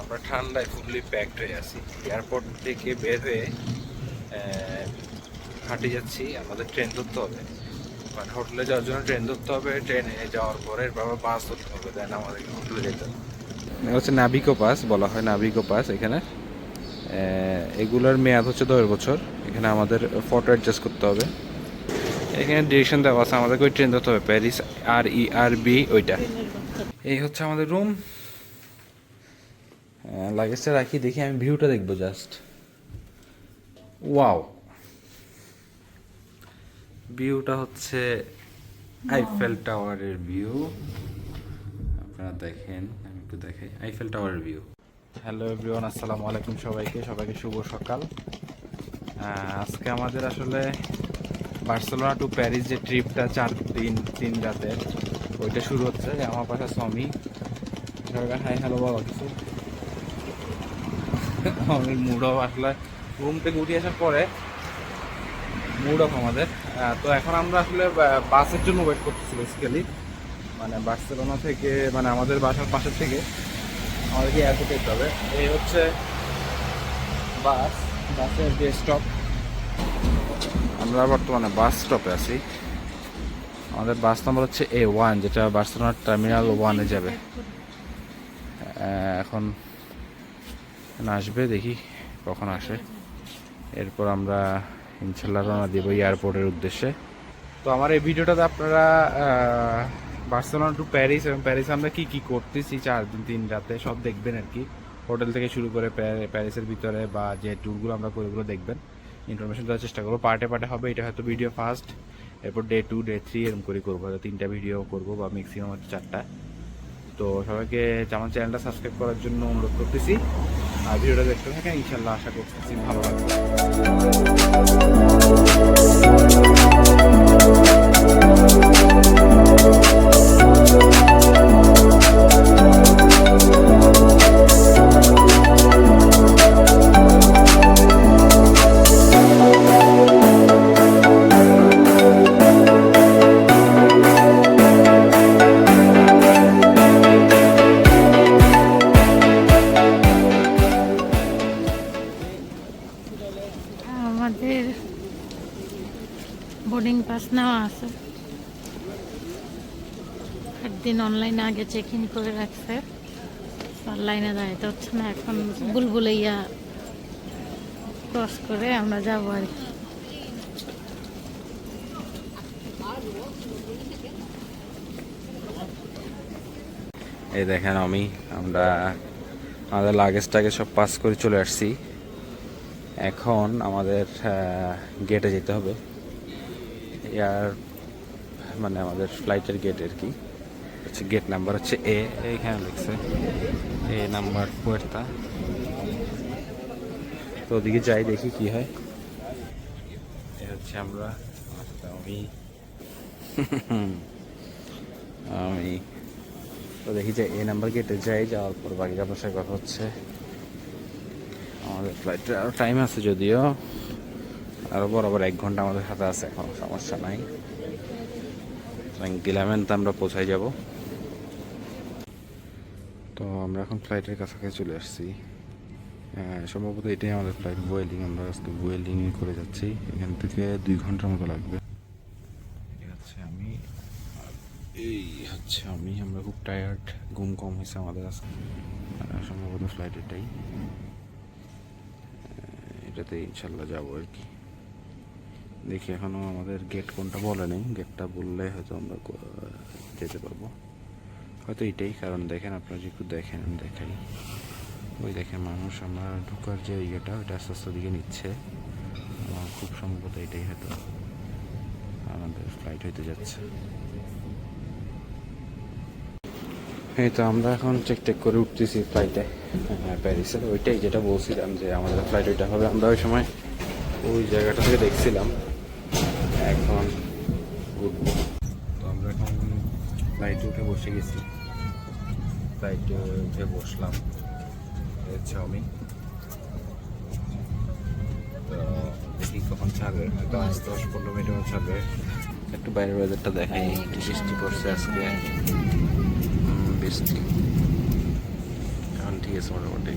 আমরা ঠান্ডায় fully packed হয়ে আছি। এয়ারপোর্ট থেকে বের হয়ে হাঁটে যাচ্ছি। আমাদের ট্রেন ধরতে হবে। মানে হোটেলে যাওয়ার জন্য ট্রেন ধরতে হবে। ট্রেনে যাওয়ার পরে বাবা বাস ধরতে হবে দেন আমাদের হোটেলে যেতে হবে। হচ্ছে নাবিকো পাস বলা হয় নাবিকো পাস এখানে। এগুলোর মেয়াদ হচ্ছে দশ বছর। এখানে আমাদের ফটো অ্যাডজাস্ট করতে হবে। এখানে ডিরেকশন দেওয়া আছে। আমাদেরকে ওই ট্রেন ধরতে হবে। প্যারিস আর ই আর বি ওইটা। এই হচ্ছে আমাদের রুম লাগেজটা রাখি, দেখি আমি ভিউটা দেখব জাস্ট ওয়াও ভিউটা হচ্ছে আইফেল টাওয়ারের ভিউ আপনারা দেখেন, আমি একটু দেখাই। আইফেল টাওয়ারের ভিউ হ্যালো এভরিওয়ান আসসালামু আলাইকুম সবাইকে সবাইকে শুভ সকাল। আজকে আমাদের আসলে বার্সেলোনা টু প্যারিস যে ট্রিপটা চার দিন, তিন রাতের, ওইটা শুরু হচ্ছে। আমার পাশে সমি সবাইকে হাই হ্যালো বলো কিছু? আমি মুড অফ আসলে রুম থেকে উঠে আসার পরে মুড অফ আমাদের। তো এখন আমরা আসলে বাসের জন্য ওয়েট করতেছি বেসিক্যালি মানে বার্সেলোনা থেকে মানে আমাদের বাসার পাশের থেকে আমাদেরকে এয়ারপোর্টে যেতে হবে। এই হচ্ছে বাস, বাসের যে স্টপ আমরা বর্তমানে বাস স্টপে আছি। আমাদের বাস নাম্বার হচ্ছে এ ওয়ান যেটা বার্সেলোনার টার্মিনাল ওয়ানে যাবে। এখন আসবে, দেখি কখন আসে। এরপর আমরা ইনশাল্লাহ রওনা দিব এয়ারপোর্টের উদ্দেশ্যে। তো আমার এই ভিডিওটাতে আপনারা বার্সেলোনা টু প্যারিস এবং প্যারিসে আমরা কী কী করতেছি চার দিন, তিন রাতে, সব দেখবেন আর কি। হোটেল থেকে শুরু করে প্যারি- প্যারিসের ভিতরে বা যে ট্যুরগুলো আমরা করি ওগুলো দেখবেন। ইনফরমেশন দেওয়ার চেষ্টা করব। পার্টে পার্টে হবে, এটা হয়তো ভিডিও ফার্স্ট এরপর ডে টু ডে থ্রি এরকম করে করব। হয়তো তিনটা ভিডিও করব বা ম্যাক্সিমাম হচ্ছে চারটা। তো সবাইকে, আমার চ্যানেলটা সাবস্ক্রাইব করার জন্য অনুরোধ করতেছি। ভিডিওটা দেখতে থাকেন ইনশাল্লাহ আশা করতেছি ভালো লাগবে। আগে চেক ইন করে রাখছে। অনলাইনে দাঁড়াইতে হচ্ছে না, এখন বুলবুলাইয়া ক্রস করে আমরা যাব আর কি। এই দেখেন আমি, আমরা আমাদের লাগেজটাকে সব পাস করে চলে আসছি। এখন আমাদের গেটে যেতে হবে। এয়ার মানে আমাদের ফ্লাইটের গেট আর কি। হচ্ছে গেট নাম্বার হচ্ছে এ এইখানে লিখছে এ নাম্বার পুয়ের্তা তো ওদিকে যাই, দেখি কি হয়। এ হচ্ছে আমরা, আমি। আমি। তো দেখি যে এ নাম্বার গেটে যাই, যাওয়ার পর বাকি সাথে কথা হচ্ছে। আমাদের ফ্লাইটে আরও টাইম আছে যদিও। আরও বরাবর এক ঘণ্টা আমাদের হাতে আছে, এখন সমস্যা নাই। ইলেভেন্থ আমরা পৌঁছাই যাব। তো আমরা এখন ফ্লাইটের কাছাকাছি চলে আসছি। সম্ভবত এটাই আমাদের ফ্লাইট বোয়েলিং আমরা আজকে বোয়েলিং করে যাচ্ছি। এখান থেকে দুই ঘণ্টার মতো লাগবে। হচ্ছে আমি এই হচ্ছে আমি। আমরা খুব টায়ার্ড ঘুম কম হয়েছে আমাদের আজকে। সম্ভবত ফ্লাইট এটাই। এটাতে ইনশাল্লাহ যাব আর কি। দেখি এখনও আমাদের গেট কোনটা বলে নেই। গেটটা বললে হয়তো আমরা যেতে পারব। হয়তো এটাই কারণ দেখেন, আপনারা যদি একটু দেখেন দেখাই। ওই দেখেন মানুষ, আমরা ঢুকার যে ইয়েটা, ওইটা আস্তে আস্তে দিকে নিচ্ছে। খুব সম্ভবত এটাই হয়তো আমাদের ফ্লাইট হইতে যাচ্ছে। এই তো আমরা এখন চেক টেক করে উঠতেছি ফ্লাইটে প্যারিসের ওইটাই যেটা বলছিলাম যে আমাদের ফ্লাইট ওইটা হবে। আমরা ওই সময় ওই জায়গাটা থেকে দেখছিলাম। এখন উঠবো। তো আমরা এখন ফ্লাইটে উঠে বসে গেছি। ফ্লাইটে উঠে বসলাম। হচ্ছে আমি। তো দেখি কখন ছাড়বে। হয়তো আজ দশ পনেরো মিনিট ছাড়বে। একটু বাইরের ওয়েদারটা দেখাই একটু বৃষ্টি পড়ছে আজকে। বৃষ্টি। এখন ঠিক আছে মোটামুটি।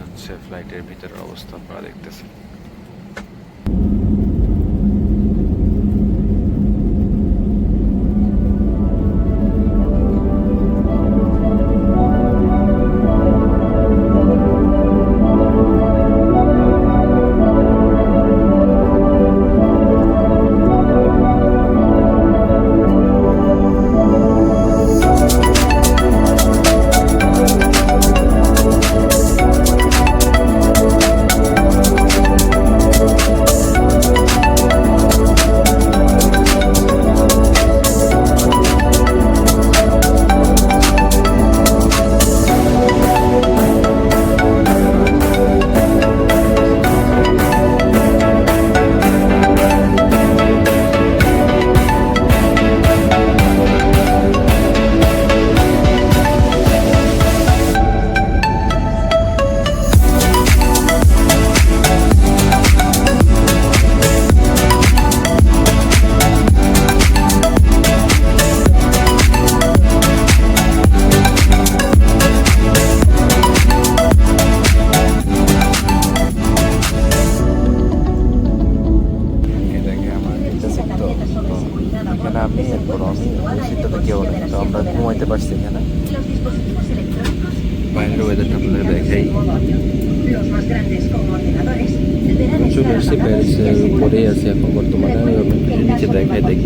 হচ্ছে ফ্লাইটের ভিতরের অবস্থা আপনারা দেখতেছেন।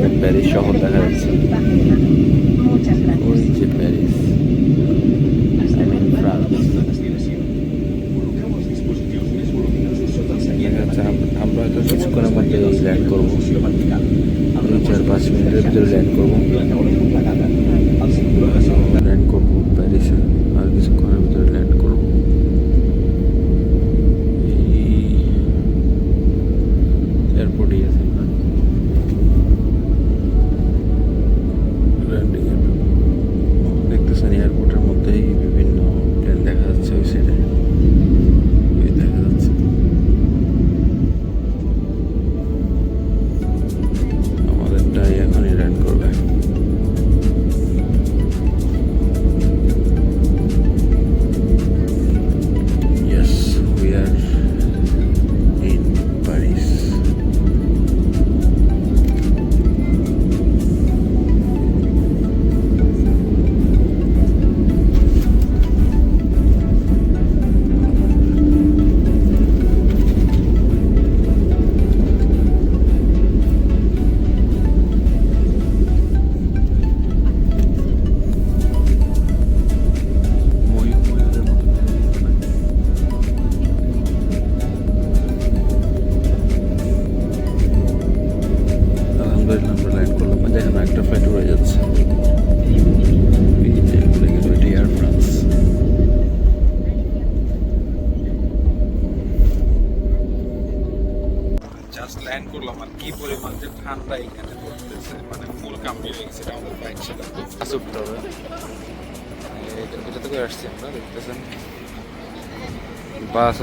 দেখাই দেখবেন প্যারিস শহর দেখা যাচ্ছে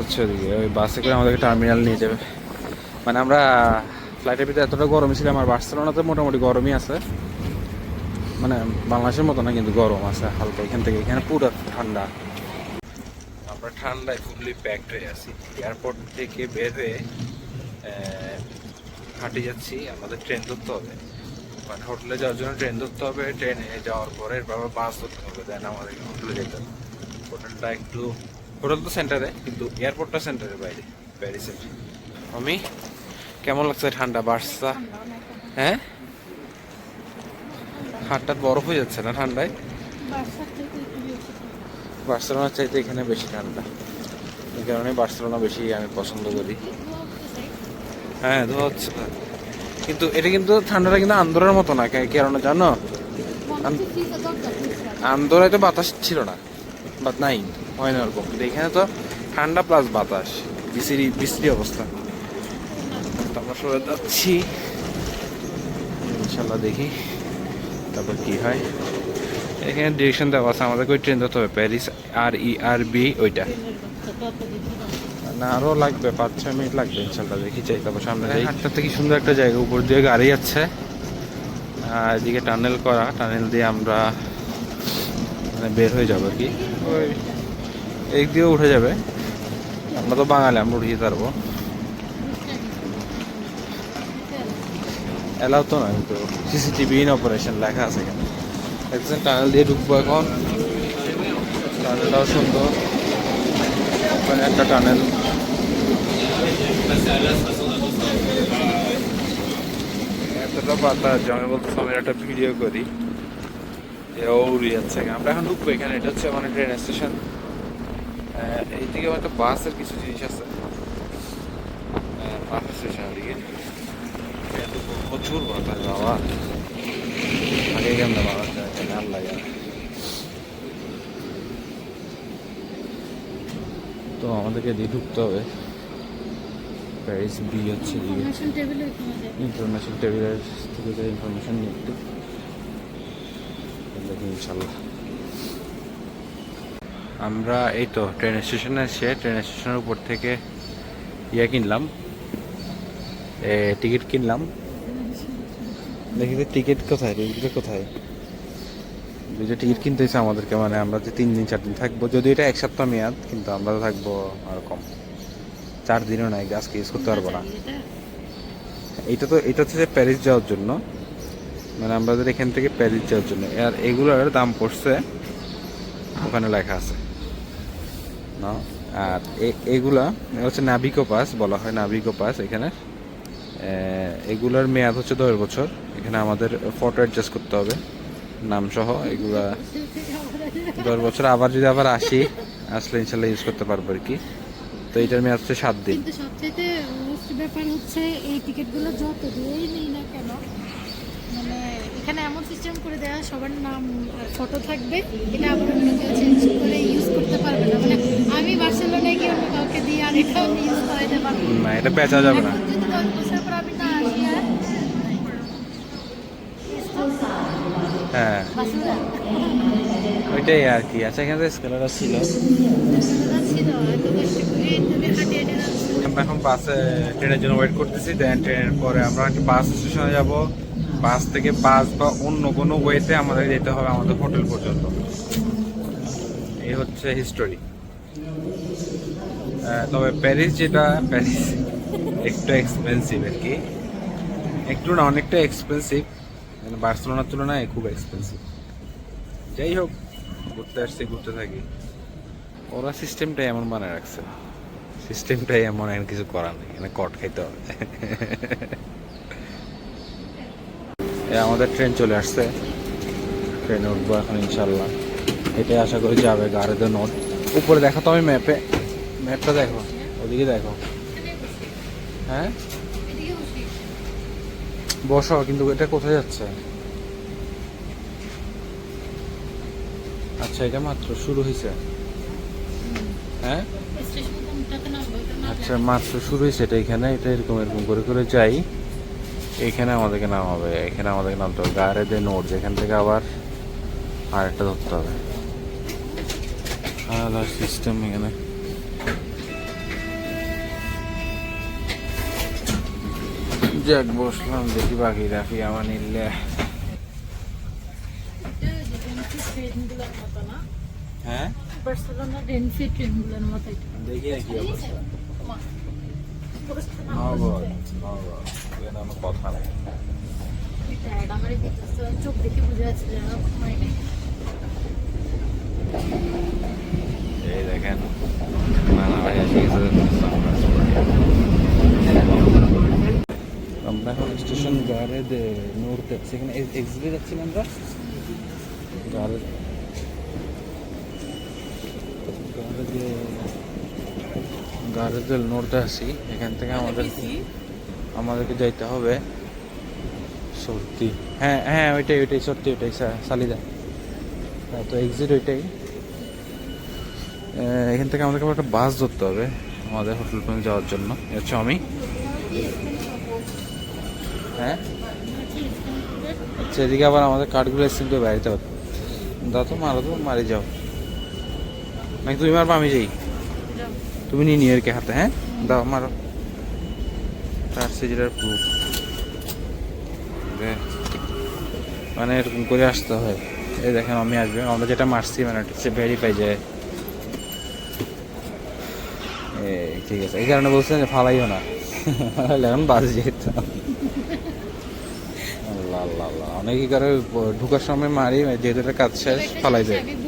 হচ্ছে ওদিকে ওই বাসে করে আমাদেরকে টার্মিনাল নিয়ে যাবে। মানে আমরা ফ্লাইটের ভিতরে এতটা গরমই ছিল, আমার বার্সেলোনাতে মোটামুটি গরমই আছে। মানে বাংলাদেশের মতো না, কিন্তু গরম আছে হালকা এখান থেকে এখানে পুরো ঠান্ডা। আমরা ঠান্ডায় ফুললি প্যাকড হয়ে আছি। এয়ারপোর্ট থেকে বের হয়ে হাঁটে যাচ্ছি, আমাদের ট্রেন ধরতে হবে। মানে হোটেলে যাওয়ার জন্য ট্রেন ধরতে হবে ট্রেনে যাওয়ার পরে এরপর বাস ধরতে হবে দেন আমাদের হোটেলে যেতে হবে। হোটেলটা একটু হোটেল তো সেন্টারে কিন্তু এয়ারপোর্টটা সেন্টারের বাইরে প্যারিসের আমি? কেমন লাগছে ঠান্ডা? বার্সা? হ্যাঁ? হাটটা বরফ হয়ে যাচ্ছে না ঠান্ডায়? বার্সেলোনার চাইতে এখানে বেশি ঠান্ডা। এই কারণে বার্সেলোনা বেশি আমি পছন্দ করি। হ্যাঁ ধোয়া হচ্ছে কিন্তু এটা কিন্তু ঠান্ডাটা কিন্তু আন্দোলনের মতো না কারণে জানো? আন্দোলনে তো বাতাস ছিল না। বাট নাই হয় না ওরকম কিন্তু এখানে তো ঠান্ডা প্লাস বাতাস বিশ্রি বিশ্রি অবস্থা। আমরা সরে যাচ্ছি। ইনশাল্লাহ দেখি তারপর কি হয়। এখানে ডিরেকশন দেওয়া আছে আমাদেরকে ওই ট্রেন ধরতে হবে প্যারিস আর ই আর বি ওইটা। না আরও লাগবে পাঁচ ছয় মিনিট লাগবে ইনশাল্লাহ দেখি যাই তারপর সামনে যাই। হাটটা থেকে সুন্দর একটা জায়গা উপর দিয়ে গাড়ি যাচ্ছে। আর এদিকে টানেল করা টানেল দিয়ে আমরা মানে বের হয়ে যাব আর কি। ওই এক দিয়েও উঠে যাবে। আমরা তো বাঙালি, আমরা উঠিয়ে পারব এলাও তো না কিন্তু সিসিটিভি ইন অপারেশন লেখা আছে এখানে। দেখছেন টানেল দিয়ে ঢুকবো এখন। টানেলটাও সুন্দর। ওখানে একটা টানেল এতটা পাতা জমে বলতেছে আমি একটা ভিডিও করি। আমরা এখন ঢুকবো এখানে। এটা হচ্ছে মানে ট্রেন স্টেশন এই দিকে একটা বাসের কিছু জিনিস আছে। বাস স্টেশনের দিকে প্রচুর বাতাস বাবা। আগে কেমন বাবা ভালো লাগে তো আমাদেরকে দিয়ে ঢুকতে হবে। প্যারিস বি হচ্ছে ইনফরমেশন টেবিলের থেকে যে ইনফরমেশন নিয়ে একটু। ইনশাল্লাহ আমরা এই তো ট্রেন স্টেশনে এসে ট্রেন স্টেশনের উপর থেকে ইয়ে কিনলাম। টিকিট কিনলাম। দেখি যে টিকিট কোথায় টিকিট কোথায়? দুইটা টিকিট কিনতে হয়েছে আমাদেরকে মানে আমরা যে তিন দিন চার দিন থাকব যদিও এটা এক সপ্তাহ মেয়াদ কিন্তু আমরা তো থাকব আর কম। চার দিনও নাই আজকে ইউজ করতে পারব না। এটা? তো এটা হচ্ছে যে প্যারিস যাওয়ার জন্য। মানে আমাদের এখান থেকে প্যারিস যাওয়ার জন্য। আর এগুলোর দাম পড়ছে, ওখানে লেখা আছে। না আর এগুলা হচ্ছে নাবিকো পাস বলা হয় নাবিকো পাস এখানে। এগুলার মেয়াদ হচ্ছে দশ বছর। এখানে আমাদের ফটো অ্যাডজাস্ট করতে হবে নাম সহ এগুলা। দশ বছর, আবার যদি আবার আসি, আসলে ইনশাল্লাহ ইউজ করতে পারব আর কি। তো এটার মেয়াদ হচ্ছে সাত দিন। ব্যাপার হচ্ছে, এই টিকিটগুলো যত দিয়েই না কেন মানে এখানে এমন সিস্টেম করে দেওয়া সবার নাম ফটো থাকবে এটা আবার অন্য কেউ চেঞ্জ করে ইউজ করতে পারবে না। মানে আমি বার্সেলোনায় গিয়ে অন্য কাউকে দিয়ে আর এটাও ইউজ করাইতে পারব না। এটা বেচা যাবে না। আমি আর হ্যাঁ? ওইটাই আর কি আচ্ছা এখানে স্কেলারটা ছিল। আমরা এখন বাসে ট্রেনের জন্য ওয়েট করতেছি দেন ট্রেনের পরে আমরা একটা বাস স্টেশনে যাব। বাস থেকে বাস বা অন্য কোনো ওয়েতে আমাদের যেতে হবে আমাদের হোটেল পর্যন্ত। এই হচ্ছে হিস্টোরি তবে প্যারিস যেটা প্যারিস একটু এক্সপেন্সিভ আর কি। একটু না অনেকটা এক্সপেন্সিভ মানে বার্সেলোনার তুলনায় খুব এক্সপেন্সিভ যাই হোক ঘুরতে আসছি ঘুরতে থাকি। ওরা সিস্টেমটাই এমন বানায় রাখছে। সিস্টেমটাই এমন আর কিছু করার নেই। এখানে কট খাইতে হবে। আমাদের ট্রেন চলে আসছে। ট্রেনে উঠবো এখন ইনশাল্লাহ এটাই আশা করি যাবে গাড়িতে নোট। উপরে দেখো তো আমি ম্যাপে ম্যাপটা দেখো ওদিকে দেখো। হ্যাঁ? বসো কিন্তু এটা কোথায় যাচ্ছে? আচ্ছা এটা মাত্র শুরু হয়েছে হ্যাঁ? আচ্ছা মাত্র শুরু হয়েছে এটা এখানে। এটা এরকম এরকম করে করে যাই। এখানে আমাদেরকে নাম হবে এখানে আমাদেরকে নামতে হবে। গাড়ে যে নোট যেখান থেকে আবার আরেকটা ধরতে হবে। আলাদা সিস্টেম এখানে। যাক বসলাম দেখি বাকি রাখি আমার নিলে। হ্যাঁ? দেখি কি অবস্থা। এখানে আমার কথা নেই। চোখ দেখে বুঝে যাচ্ছে এই দেখেন নানা ভাই এসে এখন স্টেশন গাড়ে দে নড়তে সেখানে এক্সিটে যাচ্ছিলাম আমরা? গাড়ে গাড়ে দে নড়তে আসি এখান থেকে আমাদের আমাদেরকে যাইতে হবে। সত্যি? হ্যাঁ হ্যাঁ ওইটাই ওইটাই সত্যি ওইটাই সালিদা। হ্যাঁ তো এক্সিট ওইটাই। এখান থেকে আমাদেরকে আবার একটা বাস ধরতে হবে আমাদের হোটেল পর্যন্ত যাওয়ার জন্য। হচ্ছে আমি হ্যাঁ? আচ্ছা এদিকে আবার আমাদের কার্ডগুলো স্ক্রিন করে বাড়িতে হবে। দাও তো মারো তো মারি যাও। নাকি তুমি মারবো আমি যাই? তুমি নিয়ে নিয়ে কে হাতে হ্যাঁ? দাও মারো। সিজিটার প্রুফ মানে এরকম করে আসতে হয়। এই দেখেন আমি আসবে। আমরা যেটা মারছি মানে হচ্ছে ভেরিফাই যায় ঠিক আছে। এই কারণে বলছেন যে ফালাইও না। এখন বাস যেত আল্লাহ আল্লাহ আল্লাহ। অনেকেই করে ঢুকার সময় মারি যেহেতু কাজ শেষ ফালাই জিনিস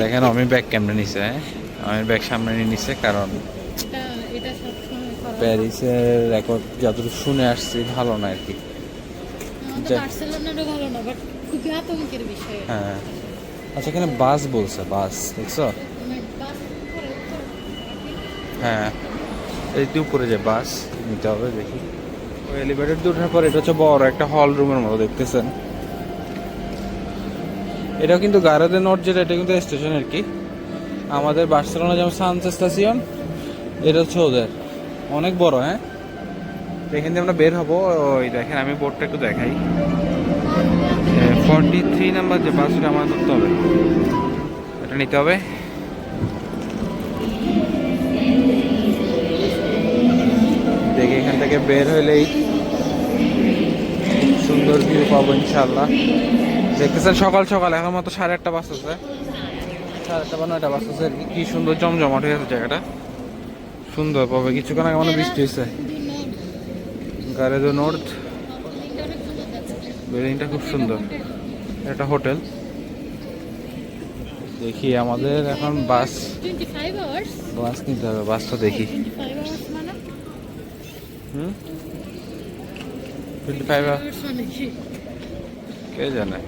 দেখেন আমি ব্যাগ কেমনে নিছে হ্যাঁ? আমি ব্যাগ সামনে নিয়ে নিছে কারণ প্যারিসের রেকর্ড যতটুকু শুনে আসছি ভালো না আর কি হ্যাঁ। আচ্ছা এখানে বাস বলছে বাস দেখছ? মানে হ্যাঁ। এই উপরে যে বাস নিতে হবে দেখি। ওই এলিভেটর ওঠার পর এটা হচ্ছে বড় একটা হল রুমের মতো দেখতেছেন। এটাও কিন্তু গারাদে নর্থ যেটা, এটা কিন্তু স্টেশন আর কি? আমাদের বার্সেলোনা যেমন সানস স্টেশন এটা হচ্ছে ওদের। অনেক বড় হ্যাঁ? এখান থেকে আমরা বের হব। ওই দেখেন, আমি বোর্ডটা একটু দেখাই। ফর্টি থ্রি নাম্বার যে বাসটা আমার ধরতে হবে। এটা নিতে হবে। দেখি এখান থেকে বের হইলেই সুন্দর ভিউ পাবো ইনশাল্লাহ দেখতেছেন সকাল সকাল, এখন মতো সাড়ে আটটা বাস আছে সাড়ে আটটা বা নয়টা বাস আছে কি। সুন্দর জমজমাট হয়ে জায়গাটা। সুন্দর পাবে। কিছুক্ষণ আগে মানে বৃষ্টি হয়েছে। গারেদো নর্থ বিল্ডিংটা খুব সুন্দর। এটা হোটেল। দেখি আমাদের এখন বাস। বাস নিতে হবে, বাসটা দেখি। হুম? টোয়েন্টি ফাইভ কে জানে?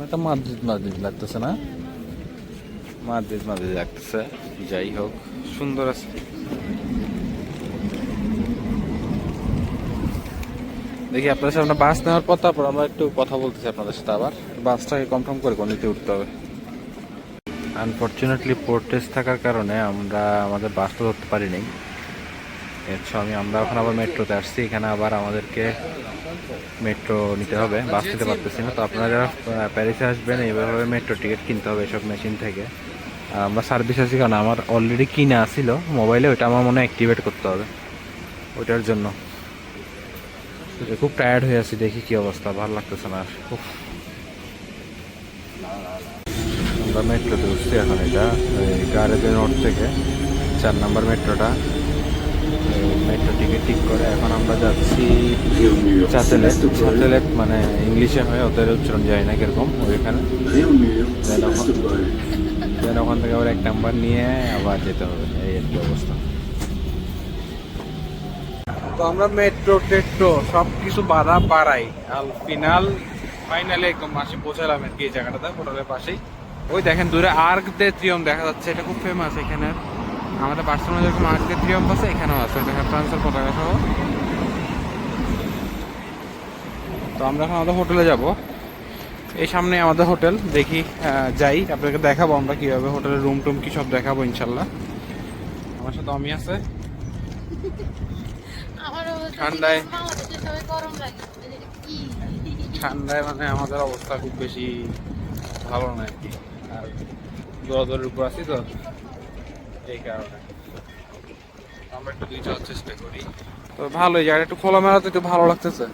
অনেকটা মাদ্রিদ মাদ্রিদ লাগতেছে না? মাদ্রিদ মাদ্রিদ লাগতেছে। যাই হোক সুন্দর আছে। দেখি আপনাদের সামনে বাস নেওয়ার পর তারপর আমরা একটু কথা বলতেছি আপনাদের সাথে আবার। বাসটাকে কনফার্ম করে কোনদিকে উঠতে হবে। আনফর্চুনেটলি পোর্টেজ থাকার কারণে আমরা আমাদের বাসটা ধরতে পারিনি। এর আমি আমরা এখন আবার মেট্রোতে আসছি। এখানে আবার আমাদেরকে মেট্রো নিতে হবে, বাস নিতে পারতেছি না। তো আপনারা যারা প্যারিসে আসবেন, এইভাবে মেট্রো টিকিট কিনতে হবে এসব মেশিন থেকে। আমরা সার্ভিস আছি কারণ আমার অলরেডি কিনা ছিল মোবাইলে ওইটা আমার মনে অ্যাক্টিভেট করতে হবে ওইটার জন্য। খুব টায়ার্ড হয়ে আছি, দেখি কি অবস্থা, ভালো লাগতেছে না উফ। আমরা মেট্রোতে উঠছি এখন এটা গাড়িতে নোট থেকে, চার নাম্বার মেট্রোটা। মেট্রো টিকিট ঠিক করে। এখন আমরা যাচ্ছি চাতেলেট চাতেলেট মানে ইংলিশে হয় ওদের উচ্চারণ যায় না কীরকম, ওইখানে। দেন ওখান থেকে আবার এক নাম্বার নিয়ে আবার যেতে হবে। এই কি অবস্থা। তো আমরা মেট্রো টেট্রো সব কিছু বাধা বাড়াই। আর ফিনাল ফাইনালে একদম মাসে পৌঁছালাম আর কি এই জায়গাটাতে, হোটেলের পাশেই। ওই দেখেন দূরে আর্ক দে ত্রিয়ম দেখা যাচ্ছে, এটা খুব ফেমাস এখানে আমাদের বার্সেলোনা যেরকম দে ত্রিয়ম আছে এখানেও আছে। দেখেন ফ্রান্সের পতাকা সহ। তো আমরা এখন আমাদের হোটেলে যাব। এই সামনে আমাদের হোটেল দেখি যাই। আপনাকে দেখাবো আমরা কীভাবে হোটেলের রুম টুম কি সব দেখাবো ইনশাল্লাহ। আমার সাথে আমি আছে। ঠান্ডায়। ঠান্ডায় মানে আমাদের অবস্থা খুব বেশি ভালো না আর কি। আর দৌড়াদৌড়ির উপর আছি তো। একটু একটু ভালো লাগতেছে।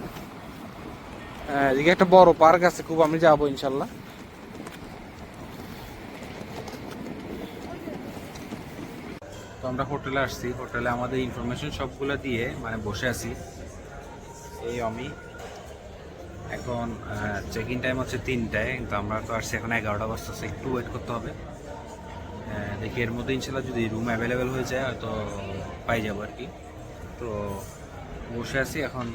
হ্যাঁ একটা বড় পার্ক আছে, খুব আমি যাব ইনশাল্লাহ। তো আমরা হোটেলে আসছি, হোটেলে আমাদের ইনফরমেশন সবগুলো দিয়ে মানে বসে আছি। এই আমি। এখন চেক ইন টাইম হচ্ছে তিনটায়, কিন্তু আমরা তো আসছি এখন এগারোটা বাজতেছে, একটু ওয়েট করতে হবে। দেখি এর মধ্যে ইনশাল্লাহ যদি রুম অ্যাভেলেবেল হয়ে যায়, হয়তো পাই যাব আর কি। তো বসে আছি, এখন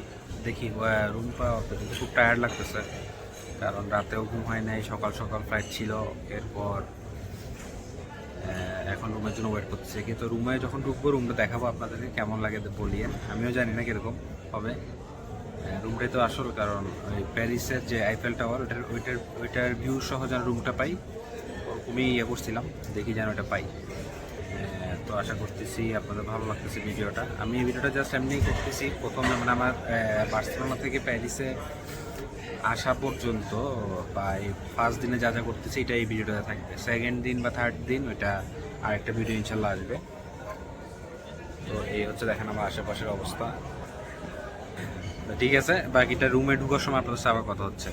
দেখি রুম পাওয়া কিন্তু খুব টায়ার্ড লাগতেছে, কারণ রাতেও ঘুম হয় নাই, সকাল সকাল ফ্লাইট ছিল, এরপর এখন রুমের জন্য ওয়েট করতেছে। কিন্তু রুমে যখন ঢুকবো রুমটা দেখাবো আপনাদেরকে, কেমন লাগে বলিয়ে আমিও জানি না কীরকম হবে। রুমটাই তো আসল, কারণ ওই প্যারিসের যে আইফেল টাওয়ার ওইটার ওইটার ওইটার ভিউ সহ যেন রুমটা পাই ওরকমই ইয়ে করছিলাম, দেখি যেন ওটা পাই। তো আশা করতেছি আপনাদের ভালো লাগতেছে ভিডিওটা। আমি এই ভিডিওটা জাস্ট এমনিই করতেছি। প্রথমে মানে আমার বার্সেলোনা থেকে প্যারিসে আসা পর্যন্ত বা এই ফার্স্ট দিনে যা যা করতেছি এটা এই ভিডিওটাতে থাকবে। সেকেন্ড দিন বা থার্ড দিন ওইটা আরেকটা ভিডিও ইনশাল্লাহ আসবে। তো এই হচ্ছে দেখেন আমার আশেপাশের অবস্থা। ঠিক আছে, বাকিটা রুমে ঢুকার সময় আপনাদের সাথে আবার কথা হচ্ছে।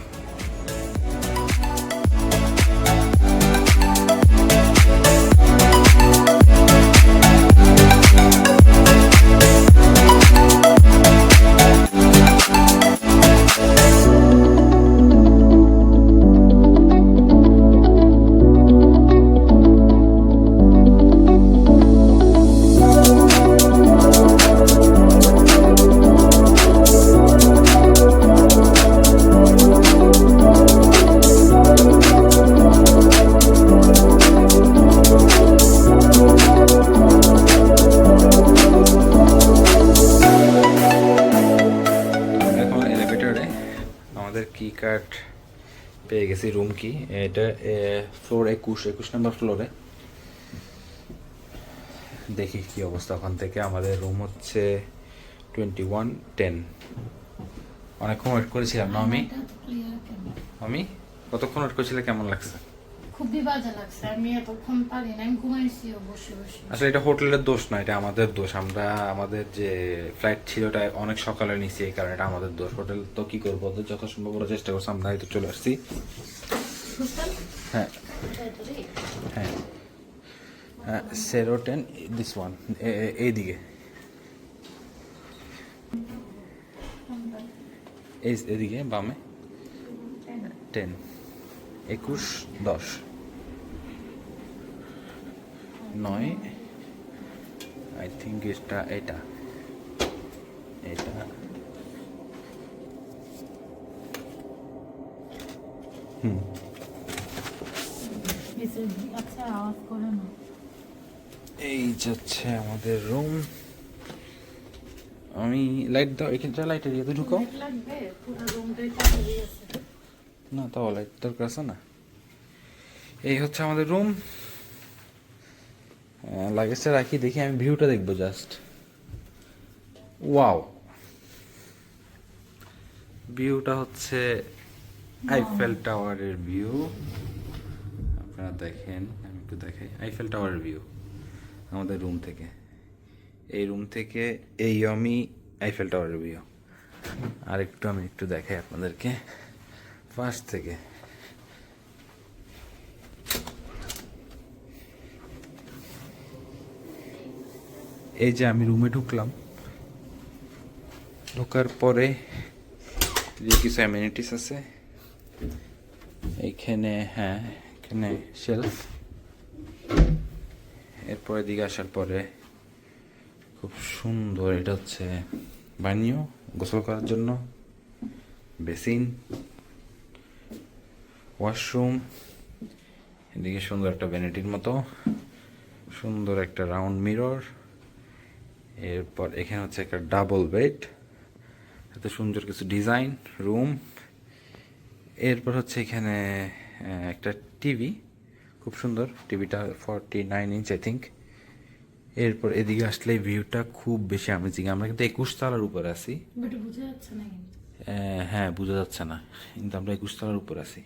কি? এটা ফ্লোর একুশ একুশ নম্বর ফ্লোরে দেখি কি অবস্থা ওখান থেকে। আমাদের রুম হচ্ছে টোয়েন্টি ওয়ান টেন অনেকক্ষণ ওয়েট করেছিলাম না আমি? আমি কতক্ষণ ওয়েট করেছিলে? কেমন লাগছে? খুবই বাজে লাগছে। আমি এতক্ষণ পারি না আমি ঘুমাইছিও বসে বসে। আসলে এটা হোটেলের দোষ না এটা আমাদের দোষ। আমরা আমাদের যে ফ্লাইট ছিল ওটা অনেক সকালে নিছি এই কারণে এটা আমাদের দোষ। হোটেল তো কি করব? ওদের যথাসম্ভব ওরা চেষ্টা করছে আমরা হয়তো চলে আসছি। সুস্থান? হ্যাঁ। হ্যাঁ। সেরোটেন দিস ওয়ান এইদিকে। এই এদিকে বামে। টেন একুশ দশ। নয়। আই থিঙ্ক এটা এটা। এটা। হুম। আচ্ছা আওয়াজ করে না। এই যাচ্ছে আমাদের রুম আমি লাইট দাও এখানটা লাইট এরিয়া তো ঢুকাও। না তাও লাইট দরকার আছে না। এই হচ্ছে আমাদের রুম লাগেজটা রাখি দেখি আমি ভিউটা দেখব জাস্ট ওয়াও ভিউটা হচ্ছে আইফেল টাওয়ারের ভিউ আপনারা দেখেন, আমি একটু দেখাই। আইফেল টাওয়ারের ভিউ আমাদের রুম থেকে। এই রুম থেকে এই আমি আইফেল টাওয়ারের ভিউ আর একটু আমি একটু দেখাই আপনাদেরকে। ফার্স্ট থেকে। এই যে আমি রুমে ঢুকলাম। ঢোকার পরে যে কিছু অ্যামিনিটিস আছে, এইখানে হ্যাঁ এখানে শেলফ এরপরে দিকে আসার পরে খুব সুন্দর এটা হচ্ছে বানিও গোসল করার জন্য। বেসিন, ওয়াশরুম, এদিকে সুন্দর একটা ভ্যানিটির মতো। সুন্দর একটা রাউন্ড মিরর। এরপর এখানে হচ্ছে একটা ডাবল বেড। এত সুন্দর কিছু ডিজাইন, রুম। এরপর হচ্ছে এখানে একটা টিভি খুব সুন্দর। টিভিটা forty nine inch I think এরপর এদিকে আসলে ভিউটা খুব বেশি আমেজিং আমরা কিন্তু একুশ তলার উপরে আছি। হ্যাঁ বোঝা যাচ্ছে না। কিন্তু আমরা একুশ তলার উপর আছি।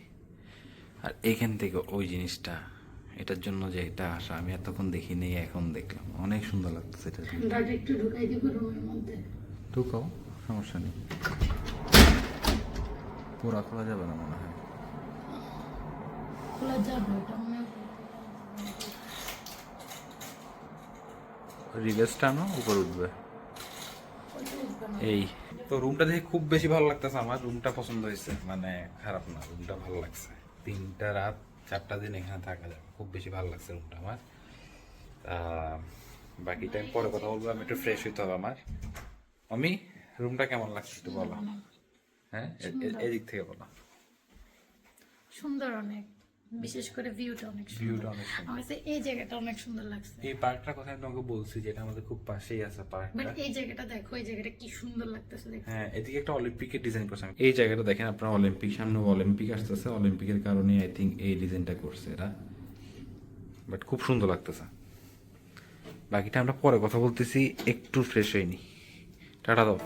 আর এখান থেকে ওই জিনিসটা এটার জন্য যে এটা আসা আমি এতক্ষণ দেখিনি এখন দেখলাম। অনেক সুন্দর লাগতেছে এটা একটু ঢুকাই দিব রুমের মধ্যে। ঢুকাও সমস্যা নেই। পুরা খোলা যাবে না মনে হয়। খোলা যাবে ওটা মনে রিলেসটা না উপর উঠবে? ওইটা উঠবে না। এই। তো রুমটা দেখে খুব বেশি ভালো লাগতেছে আমার রুমটা পছন্দ হয়েছে। মানে খারাপ না রুমটা ভালো লাগছে। তিনটা রাত চারটা দিন এখানে থাকা যাবে খুব বেশি ভালো লাগছে রুমটা আমার। আহ, বাকি টাইম পরে কথা বলব আমি একটু ফ্রেশ হইতে হবে আমার। আমি রুমটা কেমন লাগছে একটু বলো। হ্যাঁ এদিক থেকে বলো। সুন্দর অনেক। বিশেষ করে ভিউটা অনেক সুন্দর। ভিউটা অনেক সুন্দর। আমার কাছে এই জায়গাটা অনেক সুন্দর লাগছে। এই পার্কটার কথা আমি তোমাকে বলছি যেটা আমাদের খুব পাশেই আছে বাট এই জায়গাটা দেখো এই জায়গাটা কি সুন্দর লাগতেছে দেখতে। হ্যাঁ এদিকে একটা অলিম্পিকের ডিজাইন করছে। এই জায়গাটা দেখেন আপনারা অলিম্পিক সামনে অলিম্পিক আসতেছে। অলিম্পিকের কারণে আই থিঙ্ক এই ডিজাইনটা করছে এরা। বাট খুব সুন্দর লাগতেছে। বাকিটা আমরা পরে কথা বলতেছি একটু ফ্রেশ হয়নি টাটা দাও।